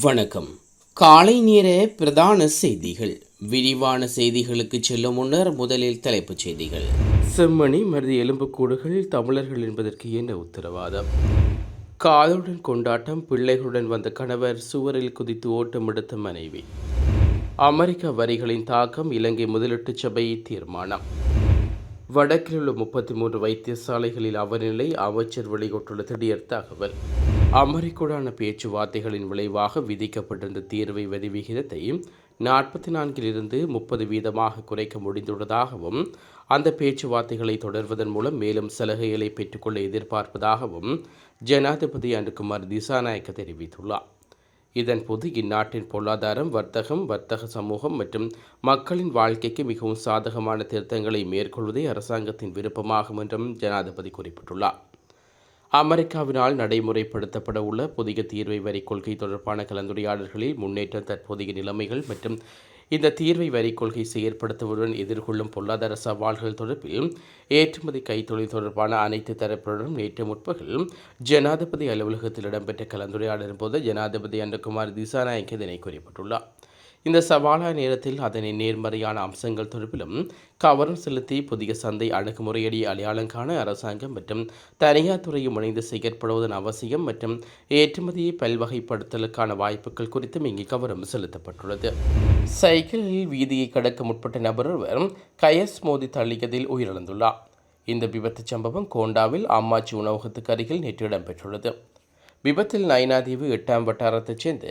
வணக்கம். காலை நேர பிரதான செய்திகள். விரிவான செய்திகளுக்கு செல்லும் முன்னர் முதலில் தலைப்புச் செய்திகள். செம்மணி மருதி எலும்புக்கூடுகள் தமிழர்கள் என்பதற்கு என்ன உத்தரவாதம்? காதலுடன் கொண்டாட்டம் பிள்ளைகளுடன் வந்த கணவர் சுவரில் குதித்து ஓட்டம் எடுத்த மனைவி. அமெரிக்க வரிகளின் தாக்கம் இலங்கை முதலீட்டு சபை தீர்மானம். வடக்கில் உள்ள முப்பத்தி மூன்று வைத்தியசாலைகளில் அவநிலை அமைச்சர் வெளியிட்டுள்ள திடீர் தகவல். அமெரிக்குடான பேச்சுவார்த்தைகளின் விளைவாக விதிக்கப்பட்டிருந்த தீர்வை வரி விகிதத்தை நாற்பத்தி நான்கிலிருந்து முப்பது வீதமாக குறைக்க முடிந்துள்ளதாகவும் அந்த பேச்சுவார்த்தைகளை தொடர்வதன் மூலம் மேலும் சலுகைகளை பெற்றுக்கொள்ள எதிர்பார்ப்பதாகவும் ஜனாதிபதி அனுகுமார் திசாநாயக்க தெரிவித்துள்ளார். இதன்போது இந்நாட்டின் பொருளாதாரம் வர்த்தகம் வர்த்தக சமூகம் மற்றும் மக்களின் வாழ்க்கைக்கு மிகவும் சாதகமான திருத்தங்களை மேற்கொள்வதே அரசாங்கத்தின் விருப்பமாகும் என்றும் ஜனாதிபதி குறிப்பிட்டுள்ளார். அமெரிக்காவினால் நடைமுறைப்படுத்தப்பட உள்ள புதிய தீர்வை வரி கொள்கை தொடர்பான கலந்துரையாடல்களில் முன்னேற்றம் தற்போதைய நிலைமைகள் மற்றும் இந்த தீர்வை வரி கொள்கை செயற்படுத்துவதுடன் எதிர்கொள்ளும் பொருளாதார சவால்கள் தொடர்பில் ஏற்றுமதி கைத்தொழில் தொடர்பான அனைத்து தரப்புடன் நேற்று முற்பகல் ஜனாதிபதி அலுவலகத்தில் இடம்பெற்ற கலந்துரையாடலின் போது ஜனாதிபதி அன்றகுமார் திசாநாயக் இதனை குறிப்பிட்டுள்ளார். இந்த சவாலான நேரத்தில் அதனை நேர்மறையான அம்சங்கள் தொடர்பிலும் கவனம் செலுத்தி புதிய சந்தை அணுகுமுறையடி அடையாளம் காண அரசாங்கம் மற்றும் தனியார் துறையும் இணைந்து செயற்படுவதன் அவசியம் மற்றும் ஏற்றுமதியை பல்வகைப்படுத்தலுக்கான வாய்ப்புகள் குறித்தும் இங்கு கவனம் செலுத்தப்பட்டுள்ளது. சைக்கிளில் வீதியை கடக்க முற்பட்ட நபர் ஒருவர் கயஸ் மோதி தள்ளியதில் உயிரிழந்துள்ளார். இந்த விபத்து சம்பவம் கோண்டாவில் அம்மாச்சி உணவகத்துக்கு அருகில் நேற்று இடம்பெற்றுள்ளது. விபத்தில் நயனாதீவு எட்டாம் வட்டாரத்தைச் சேர்ந்த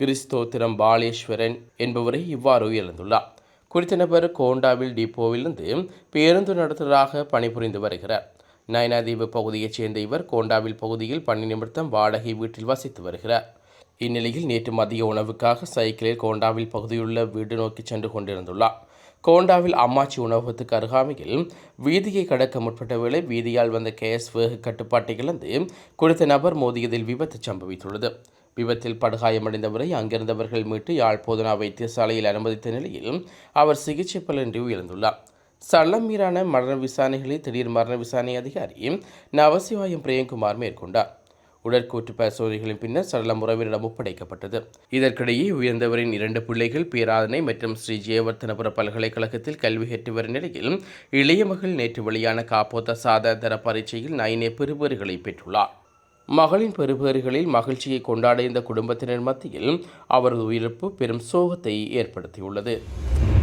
கிறிஸ்தோத்திரம் பாலேஸ்வரன் என்பவரை இவ்வாறு உயர்ந்துள்ளார். குறித்த நபர் கோண்டாவில் டிப்போவிலிருந்து பேருந்து நடத்துவதாக பணிபுரிந்து வருகிறார். நயனாதீவு பகுதியைச் சேர்ந்த இவர் கோண்டாவில் பகுதியில் பணி நிமித்தம் வாடகை வீட்டில் வசித்து வருகிறார். இந்நிலையில் நேற்று மதிய உணவுக்காக சைக்கிளில் கோண்டாவில் பகுதியுள்ள வீடு நோக்கி சென்று கொண்டிருந்துள்ளார். கோண்டாவில் அம்மாச்சி உணவகத்துக்கு அருகாமையில் வீதியை கடக்க முற்பட்ட வேளை வீதியால் வந்த கேஸ் வேக கட்டுப்பாட்டை இழந்து குறித்த நபர் மோதியதில் விபத்து சம்பவித்துள்ளது. விபத்தில் படுகாயமடைந்தவரை அங்கிருந்தவர்கள் மீட்டு யாழ் போதனா வைத்தியசாலையில் அனுமதித்த நிலையில் அவர் சிகிச்சை பலனின்றி உயிர்ந்துள்ளார் சல்லம் மீறான மரண விசாரணைகளில் திடீர் மரண விசாரணை அதிகாரி நவசிவாயம் பிரேம்குமார் மேற்கொண்டார். உடற்கூற்று பரிசோதனைகளின் பின்னர் சடலம் உறவினரிடம் ஒப்படைக்கப்பட்டது. இதற்கிடையே உயர்ந்தவரின் இரண்டு பிள்ளைகள் பேராதனை மற்றும் ஸ்ரீ ஜெயவர்த்தனபுர பல்கலைக்கழகத்தில் கல்வி கற்று வரும் நிலையில் இளைய மகள் நேற்று வெளியான காப்போத்த சாதாரண பரீட்சையில் நைனே பெறுபேறுகளை பெற்றுள்ளார். மகளின் பெறுபேறுகளில் மகிழ்ச்சியை கொண்டாட இந்த குடும்பத்தினர் மத்தியில் அவரது உயிரிழப்பு பெரும் சோகத்தை ஏற்படுத்தியுள்ளது.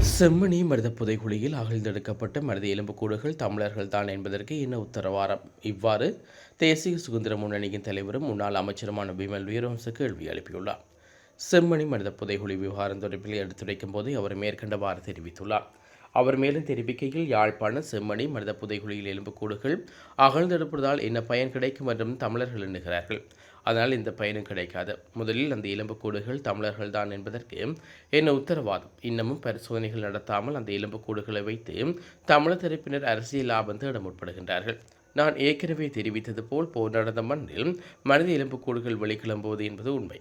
செம்மணி மருத புதைகுழியில் அகழ்ந்தெடுக்கப்பட்ட மருத எலும்புக்கூடுகள் தமிழர்கள் தான் என்பதற்கு என்ன உத்தரவாரம்? இவ்வாறு தேசிய சுதந்திர முன்னணியின் தலைவரும் முன்னாள் அமைச்சருமான பிமல் வீரவம்ச கேள்வி எழுப்பியுள்ளார். செம்மணி மனித புதைகுழி விவகாரம் தொடர்பில் எடுத்துரைக்கும் போது அவர் மேற்கண்டவாறு தெரிவித்துள்ளார். அவர் மேலும் தெரிவிக்கையில் யாழ்ப்பாண செம்மணி மனித புதைகுழியில் எலும்புக்கூடுகள் அகழ்ந்தெடுப்பதால் என்ன பயன் கிடைக்கும் என்றும் தமிழர்கள் எண்ணுகிறார்கள். அதனால் இந்த பயனும் கிடைக்காது. முதலில் அந்த எலும்புக்கூடுகள் தமிழர்கள் தான் என்பதற்கு என்ன உத்தரவாதம்? இன்னமும் பரிசோதனைகள் நடத்தாமல் அந்த எலும்புக்கூடுகளை வைத்து தமிழர் தரப்பினர் அரசியல் லாபம் தேட முற்படுகின்றார்கள். நான் ஏற்கனவே தெரிவித்தது போல் போர் நடந்த மண்ணில் மனித எலும்புக்கூடுகள் வெளிக்கிளம்புவது என்பது உண்மை.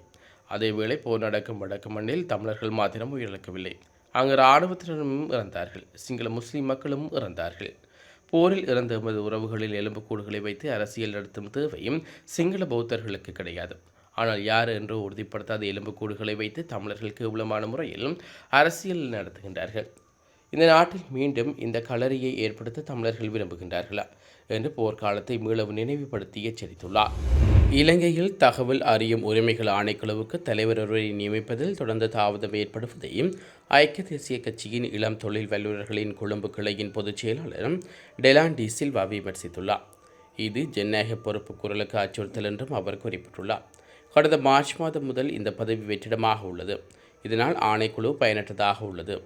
அதேவேளை போர் நடக்கும் வடக்கு மண்ணில் தமிழர்கள் மாத்திரம் உயிரிழக்கவில்லை. அங்கு இராணுவத்தினரும் இறந்தார்கள். சிங்கள முஸ்லீம் மக்களும் இறந்தார்கள். போரில் இறந்த எமது உறவுகளில் எலும்புக்கூடுகளை வைத்து அரசியல் நடத்தும் தேவையும் சிங்கள பௌத்தர்களுக்கு கிடையாது. ஆனால் யார் என்று உறுதிப்படுத்தாத எலும்புக்கூடுகளை வைத்து தமிழர்கள் கேவலமான முறையில் அரசியல் நடத்துகின்றார்கள்? இந்த நாட்டில் மீண்டும் இந்த களரியை ஏற்படுத்த தமிழர்கள் விரும்புகின்றார்களா? என்று போர்க்காலத்தை மீளவும் நினைவுபடுத்தி எச்சரித்துள்ளார். இலங்கையில் தகவல் அறியும் உரிமைகள் ஆணைக்குழுவுக்கு தலைவர் ஒருவரை நியமிப்பதில் தொடர்ந்து தாமதம் ஏற்படுவதையும் ஐக்கிய தேசிய கட்சியின் இளம் தொழில் வல்லுநர்களின் கொழும்பு கிளையின் பொதுச் செயலாளரும் டெலான் டி சில்வா விமர்சித்துள்ளார். இது ஜனநாயக பொறுப்பு குரலுக்கு அச்சுறுத்தல் என்றும் அவர் குறிப்பிட்டுள்ளார். கடந்த மார்ச் மாதம் முதல் இந்த பதவி வெற்றிடமாக உள்ளது. இதனால் ஆணைக்குழு பயனற்றதாக உள்ளது.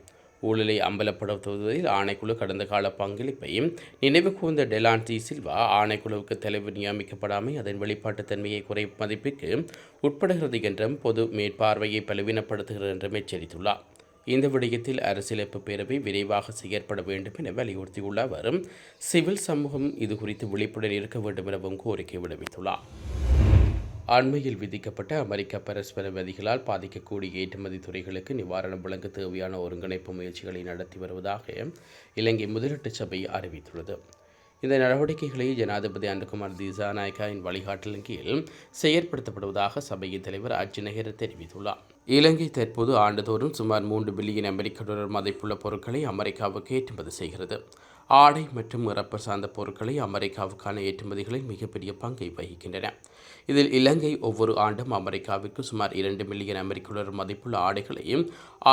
ஊழலை அம்பலப்படுத்துவதில் ஆணைக்குழு கடந்த கால பங்களிப்பையும் நினைவு கூர்ந்த டெலான்டி சில்வா ஆணைக்குழுவுக்கு தலைவர் நியமிக்கப்படாமை அதன் வெளிப்பாட்டுத்தன்மையை குறை மதிப்பிற்கு உட்படுகிறது என்றும் பொது மேற்பார்வையை பலவீனப்படுத்துகிறது என்றும் எச்சரித்துள்ளார். இந்த விடயத்தில் அரசியலமைப்பு பேரவை விரைவாக செயற்பட வேண்டும் என வலியுறுத்தியுள்ள அவர் சிவில் சமூகம் இது குறித்து விழிப்புடன் இருக்க வேண்டும் எனவும் கோரிக்கை விடுவித்துள்ளார். அண்மையில் விதிக்கப்பட்ட அமெரிக்க பரஸ்பர விதிகளால் பாதிக்கக்கூடிய ஏற்றுமதி துறைகளுக்கு நிவாரணம் வழங்க தேவையான ஒருங்கிணைப்பு முயற்சிகளை நடத்தி வருவதாக இலங்கை முதலீட்டு சபை அறிவித்துள்ளது. இந்த நடவடிக்கைகளை ஜனாதிபதி அனுகுமார் திசாநாயக்காவின் வழிகாட்டலின் கீழ் செயற்படுத்தப்படுவதாக சபையின் தலைவர் அர்ஜுனகர் தெரிவித்துள்ளார். இலங்கை தற்போது ஆண்டுதோறும் சுமார் மூன்று பில்லியன் அமெரிக்க டாலர் மதிப்புள்ள பொருட்களை அமெரிக்காவுக்கு ஏற்றுமதி செய்கிறது. ஆடை மற்றும் இறப்பர் சார்ந்த பொருட்களை அமெரிக்காவுக்கான ஏற்றுமதிகளில் மிகப்பெரிய பங்கை வகிக்கின்றன. இதில் இலங்கை ஒவ்வொரு ஆண்டும் அமெரிக்காவிற்கு சுமார் இரண்டு மில்லியன் அமெரிக்க டாலர் மதிப்புள்ள ஆடைகளையும்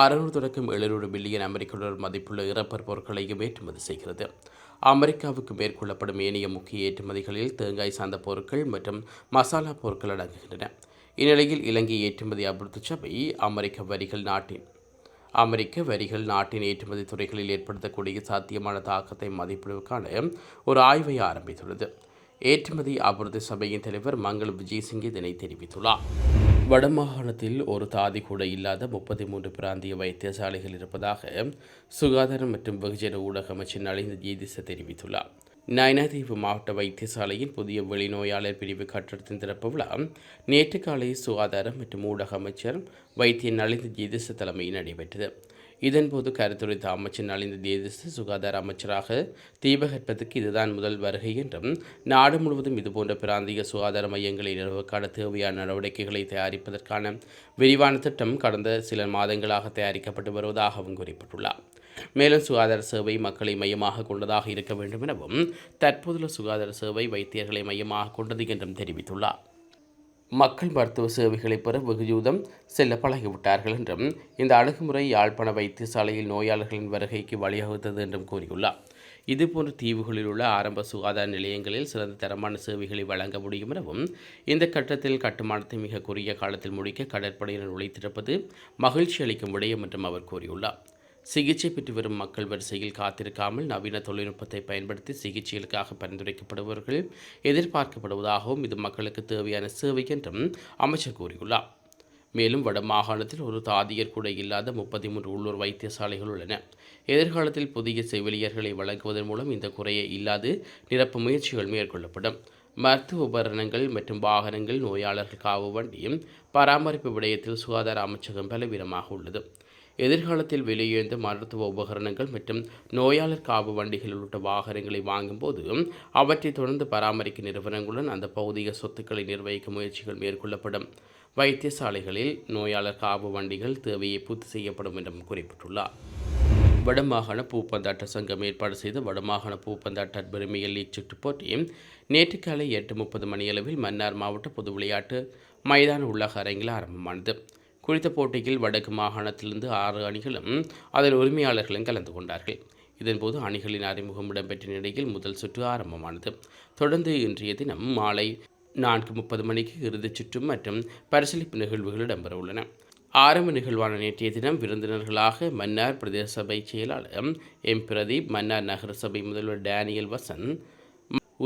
அறுநூறு தொடக்கம் எழுநூறு பில்லியன் அமெரிக்க டாலர் மதிப்புள்ள இறப்பர் பொருட்களையும் ஏற்றுமதி செய்கிறது. அமெரிக்காவுக்கு மேற்கொள்ளப்படும் ஏனைய முக்கிய ஏற்றுமதிகளில் தேங்காய் சார்ந்த பொருட்கள் மற்றும் மசாலா பொருட்கள் அடங்குகின்றன. இந்நிலையில் இலங்கை ஏற்றுமதி அபிவிருத்தி சபை அமெரிக்க வரிகள் நாட்டின் அமெரிக்க வரிகள் நாட்டின் ஏற்றுமதி துறைகளில் ஏற்படுத்தக்கூடிய சாத்தியமான தாக்கத்தை மதிப்பிடுவதற்கான ஒரு ஆய்வை ஆரம்பித்துள்ளது. ஏற்றுமதி அபிவிருத்தி சபையின் தலைவர் மங்கள் விஜய்சிங் இதனை தெரிவித்துள்ளார். வடமாகாணத்தில் ஒரு தாதி கூட இல்லாத முப்பத்தி மூன்று பிராந்திய வைத்தியசாலைகள் இருப்பதாக சுகாதாரம் மற்றும் வெகுஜன ஊடக அமைச்சர் நலிந்த ஜீதிச தெரிவித்துள்ளார். நயனாதீவு மாவட்ட வைத்தியசாலையின் புதிய வெளிநோயாளர் பிரிவு கட்டடத்தின் திறப்பு விழா நேற்று காலை சுகாதாரம் மற்றும் ஊடக அமைச்சர் வைத்திய நலிந்த ஜீதிச தலைமையில் நடைபெற்றது. இதன்போது கருத்துரைத்த அமைச்சர் நலிந்த தேசிய சுகாதார அமைச்சராக தீபகற்பத்துக்கு இதுதான் முதல் வருகை என்றும் நாடு முழுவதும் இதுபோன்ற பிராந்திய சுகாதார மையங்களை நிறுவக்கான தேவையான நடவடிக்கைகளை தயாரிப்பதற்கான விரிவான திட்டம் கடந்த சில மாதங்களாக தயாரிக்கப்பட்டு வருவதாகவும் குறிப்பிட்டுள்ளார். மேலும் சுகாதார சேவை மக்களை மையமாக கொண்டதாக இருக்க வேண்டும் எனவும் தற்போதுள்ள சுகாதார சேவை வைத்தியர்களை மையமாக கொண்டது என்றும் தெரிவித்துள்ளார். மக்கள் மருத்துவ சேவைகளை பெற வெகுஜூதம் செல்ல பழகிவிட்டார்கள் என்றும் இந்த அணுகுமுறை யாழ்ப்பாண வைத்தியசாலையில் நோயாளர்களின் வருகைக்கு வழிவகுத்தது என்றும் கூறியுள்ளார். இதுபோன்ற தீவுகளில் உள்ள ஆரம்ப சுகாதார நிலையங்களில் சிறந்த தரமான சேவைகளை வழங்க முடியும் எனவும் இந்த கட்டத்தில் கட்டுமானத்தை மிக குறுகிய காலத்தில் முடிக்க கடற்படையினர் உழைத்திருப்பது மகிழ்ச்சி அளிக்கும் விடயம் என்றும் அவர் கூறியுள்ளார். சிகிச்சை பெற்று வரும் மக்கள் வரிசையில் காத்திருக்காமல் நவீன தொழில்நுட்பத்தை பயன்படுத்தி சிகிச்சைகளுக்காக பரிந்துரைக்கப்படுபவர்கள் எதிர்பார்க்கப்படுவதாகவும் இது மக்களுக்கு தேவையான சேவை என்றும் அமைச்சர் கூறியுள்ளார். மேலும் வட மாகாணத்தில் ஒரு தாதியர் கூட இல்லாத முப்பத்தி மூன்று உள்ளூர் வைத்தியசாலைகள் உள்ளன. எதிர்காலத்தில் புதிய செவிலியர்களை வழங்குவதன் மூலம் இந்த குறையை இல்லாது நிரப்பு முயற்சிகள் மேற்கொள்ளப்படும். மருத்துவ உபகரணங்கள் மற்றும் வாகனங்கள் நோயாளர்கள் காவு வண்டியும் பராமரிப்பு விடயத்தில் சுகாதார அமைச்சகம் பலவீனமாக உள்ளது. எதிர்காலத்தில் விலையுயர்ந்த மருத்துவ உபகரணங்கள் மற்றும் நோயாளர் காவு வண்டிகள் உள்ளிட்ட வாகனங்களை வாங்கும்போது அவற்றை தொடர்ந்து பராமரிக்கும் நிறுவனங்களுடன் அந்த பௌதிக சொத்துக்களை நிர்வகிக்க முயற்சிகள் மேற்கொள்ளப்படும். வைத்தியசாலைகளில் நோயாளர் காவு வண்டிகள் தேவையை பூர்த்தி செய்யப்படும் என்றும் குறிப்பிட்டுள்ளார். வடமாகாண பூப்பந்தாட்ட சங்கம் ஏற்பாடு செய்த வடமாகாண பூப்பந்தாட்ட பெருமையல் லீக் சுற்றுப் போட்டி நேற்று காலை எட்டு முப்பது மணியளவில் மன்னார் மாவட்ட பொது விளையாட்டு மைதான உள்ளக அரங்கில் ஆரம்பமானது. குறித்த போட்டியில் வடக்கு மாகாணத்திலிருந்து ஆறு அணிகளும் அதன் உரிமையாளர்களும் கலந்து கொண்டார்கள். இதன்போது அணிகளின் அறிமுகம் இடம்பெற்ற நிலையில் முதல் சுற்று ஆரம்பமானது. தொடர்ந்து இன்றைய தினம் மாலை நான்கு முப்பது மணிக்கு இறுதிச் சுற்று மற்றும் பரிசீலிப்பு நிகழ்வுகள் இடம்பெறவுள்ளன ஆரம்ப நிகழ்வான நேற்றைய தினம் விருந்தினர்களாக மன்னார் பிரதேச சபை செயலாளர் எம். பிரதீப் மன்னார் நகர சபை முதல்வர் டேனியல் வசன்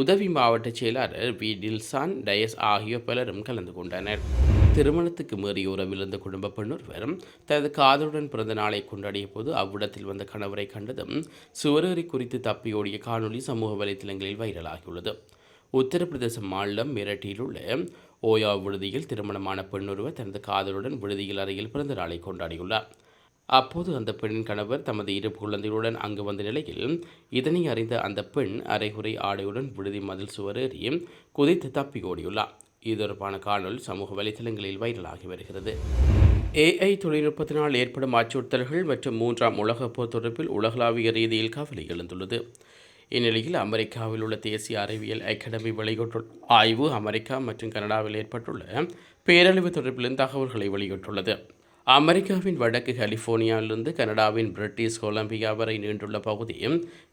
உதவி மாவட்ட செயலாளர் வி. டில்சான் டயஸ் ஆகியோர் பலரும் கலந்து கொண்டனர். திருமணத்துக்கு மீறி உறவிலிருந்த குடும்ப பெண்ணொருவர் தனது காதலுடன் பிறந்த நாளை கொண்டாடிய போது அவ்விடத்தில் வந்த கணவரை கண்டதும் சுவரேறி குறித்து தப்பியோடிய காணொலி சமூக வலைத்தளங்களில் வைரலாகியுள்ளது. உத்தரப்பிரதேச மாநிலம் மிரட்டியில் உள்ள ஓயா விடுதியில் திருமணமான பெண்ணொருவர் தனது காதலுடன் விடுதியில் அறையில் பிறந்த நாளை கொண்டாடியுள்ளார். அப்போது அந்த பெண்ணின் கணவர் தமது இரு குழந்தைகளுடன் அங்கு வந்த நிலையில் இதனை அறிந்த அந்த பெண் அரைகுறை ஆடையுடன் விடுதி மதில் சுவரேறி குதித்து தப்பி ஓடியுள்ளார் இது தொடர்பான காணொலி சமூக வலைதளங்களில் வைரலாகி வருகிறது. ஏஐ தொழில்நுட்பத்தினால் ஏற்படும் அச்சுறுத்தல்கள் மற்றும் மூன்றாம் உலகப் போர் தொடர்பில் உலகளாவிய ரீதியில் கவலை எழுந்துள்ளது. இந்நிலையில் அமெரிக்காவில் உள்ள தேசிய அறிவியல் அகாடமி வெளியிட்டுள்ள ஆய்வு அமெரிக்கா மற்றும் கனடாவில் ஏற்பட்டுள்ள பேரழிவு தொடர்பிலும் தகவல்களை வெளியிட்டுள்ளது. அமெரிக்காவின் வடக்கு கலிஃபோர்னியாவிலிருந்து கனடாவின் பிரிட்டிஷ் கொலம்பியா வரை நீண்டுள்ள பகுதி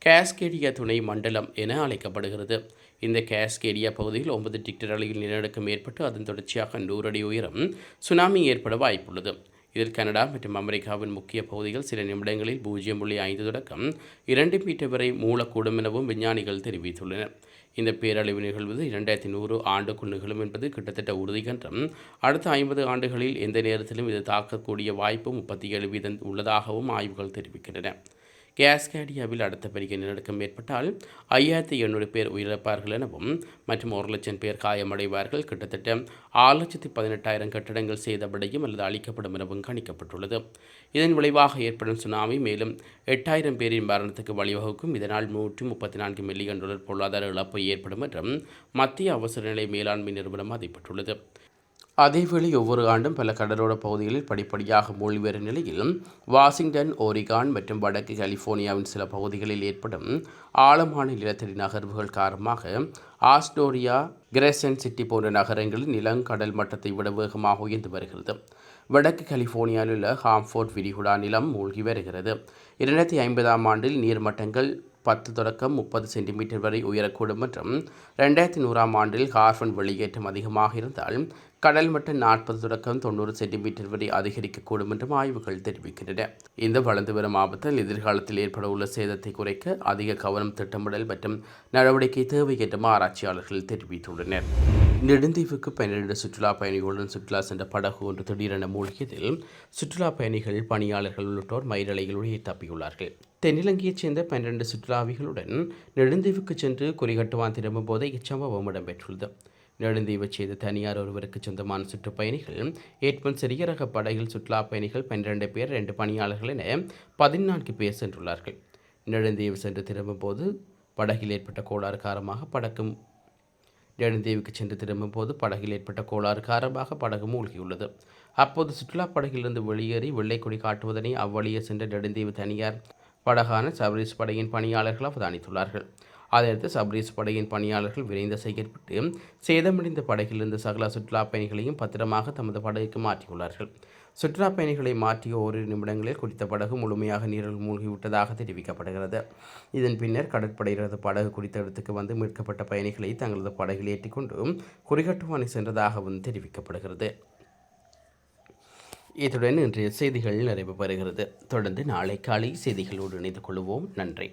காஸ்கேடியா துணை மண்டலம் என அழைக்கப்படுகிறது. இந்த காஸ்கேடியா பகுதியில் ஒன்பது டிக்டர் அளவில் நிலநடுக்கம் ஏற்பட்டு அதன் தொடர்ச்சியாக நூறடி உயரம் சுனாமி ஏற்பட வாய்ப்புள்ளது. இதில் கனடா மற்றும் அமெரிக்காவின் முக்கிய பகுதிகள் சில நிமிடங்களில் பூஜ்ஜியம் புள்ளி ஐந்து தொடக்கம் இரண்டு மீட்டர் வரை மூலக்கூடும் எனவும் விஞ்ஞானிகள் தெரிவித்துள்ளனர். இந்த பேரழிவு நிகழ்வது இரண்டாயிரத்தி நூறு ஆண்டுக்குள் நிகழும் என்பது கிட்டத்தட்ட உறுதி என்றும் அடுத்த ஐம்பது ஆண்டுகளில் எந்த நேரத்திலும் இது தாக்கக்கூடிய வாய்ப்பு முப்பத்தி ஏழு வீதம் உள்ளதாகவும் ஆய்வுகள் தெரிவிக்கின்றன. கேஸ்கேடியாவில் அடுத்த பெரிய நிலநடுக்கம் ஏற்பட்டால் ஐயாயிரத்தி எண்ணூறு பேர் உயிரிழப்பார்கள் எனவும் மற்றும் ஒரு லட்சம் பேர் காயமடைவார்கள். கிட்டத்தட்ட ஆறு லட்சத்தி பதினெட்டாயிரம் கட்டடங்கள் சேதமடையும் அல்லது அழிக்கப்படும் எனவும் கணிக்கப்பட்டுள்ளது. இதன் விளைவாக ஏற்படும் சுனாமி மேலும் எட்டாயிரம் பேரின் மரணத்துக்கு வழிவகுக்கும். இதனால் நூற்றி முப்பத்தி நான்கு மில்லியன் டாலர் பொருளாதார இழப்பு ஏற்படும் என்றும் மத்திய அவசர நிலை மேலாண்மை நிறுவனம் மதிப்பிட்டுள்ளது அதேவேளை ஒவ்வொரு ஆண்டும் பல கடலோர பகுதிகளில் படிப்படியாக மூழ்கி வரும் நிலையில் வாஷிங்டன் ஓரிகான் மற்றும் வடக்கு கலிபோர்னியாவின் சில பகுதிகளில் ஏற்படும் ஆழமான நிலத்தடி நகர்வுகள் காரணமாக ஆஸ்டோரியா கிரேசன் சிட்டி போன்ற நகரங்களில் நிலங்கடல் மட்டத்தை விட வேகமாக உயர்ந்து வருகிறது. வடக்கு கலிபோர்னியாவில் உள்ள ஹாம்ஃபோர்ட் விரிகுடா நிலம் மூழ்கி வருகிறது. இரண்டாயிரத்தி ஐம்பதாம் ஆண்டில் நீர்மட்டங்கள் பத்து தொடக்கம் முப்பது சென்டிமீட்டர் வரை உயரக்கூடும் மற்றும் ரெண்டாயிரத்தி நூறாம் ஆண்டில் கார்பன் வெளியேற்றம் அதிகமாக இருந்தால் கடல் மட்டம் நாற்பது தொடக்கம் தொண்ணூறு சென்டிமீட்டர் வரை அதிகரிக்கக்கூடும் என்றும் ஆய்வுகள் தெரிவிக்கின்றன. இந்த வளர்ந்து வரும் ஆபத்தில் எதிர்காலத்தில் ஏற்பட உள்ள சேதத்தை குறைக்க அதிக கவனம் திட்டமிடல் மற்றும் நடவடிக்கை தேவை என்றும் ஆராய்ச்சியாளர்கள் தெரிவித்துள்ளனர். நெடுந்தீவுக்கு பன்னிரண்டு சுற்றுலா பயணிகளுடன் சுற்றுலா சென்ற படகு ஒன்று திடீரென மூழ்கியதில் சுற்றுலா பயணிகள் பணியாளர்கள் உள்ளிட்டோர் மயிரலைகளுடைய தப்பியுள்ளார்கள். தென்னிலங்கையைச் சேர்ந்த பன்னிரண்டு சுற்றுலாவிகளுடன் நெடுந்தீவுக்கு சென்று குறிகட்டுவான் திரும்பும் போதே இச்சம்பவம் இடம்பெற்றுள்ளது. நெடுந்தீவு செய்த தனியார் ஒருவருக்கு சொந்தமான சுற்றுப்பயணிகள் ஏற்பன் சிறிய ரக படகில் சுற்றுலா பயணிகள் பன்னிரண்டு பேர் ரெண்டு பணியாளர்கள் என பதினான்கு பேர் சென்றுள்ளார்கள். நெடுந்தீவு சென்று திரும்பும் போது படகில் ஏற்பட்ட கோளாறு காரணமாக படக்கும் நெடுந்தீவுக்கு சென்று திரும்பும் போது படகில் ஏற்பட்ட கோளாறு காரணமாக படகு மூழ்கியுள்ளது. அப்போது சுற்றுலா படகிலிருந்து வெளியேறி வெள்ளைக்கொடி காட்டுவதனை அவ்வழியே சென்ற நெடுந்தீவு தனியார் படகான சபரிஸ் படையின் பணியாளர்கள் அவதானித்துள்ளார்கள். அதையடுத்து சப்ரீஸ் படையின் பணியாளர்கள் விரைந்து செயற்பட்டு சேதமடைந்த படகிலிருந்து சகல சுற்றுலா பயணிகளையும் பத்திரமாக தமது படகுக்கு மாற்றியுள்ளார்கள். சுற்றுலா பயணிகளை மாற்றிய ஓரிரு நிமிடங்களில் குறித்த படகு முழுமையாக நீரில் மூழ்கிவிட்டதாக தெரிவிக்கப்படுகிறது. இதன் பின்னர் கடற்படையினரது படகு குறித்த இடத்துக்கு வந்து மீட்கப்பட்ட பயணிகளை தங்களது படகில் ஏற்றிக்கொண்டு குறிகட்டுவானை சென்றதாகவும் தெரிவிக்கப்படுகிறது. இத்துடன் இன்றைய செய்திகள் நிறைவு பெறுகிறது. தொடர்ந்து நாளை காலை செய்திகளோடு இணைந்து கொள்வோம். நன்றி.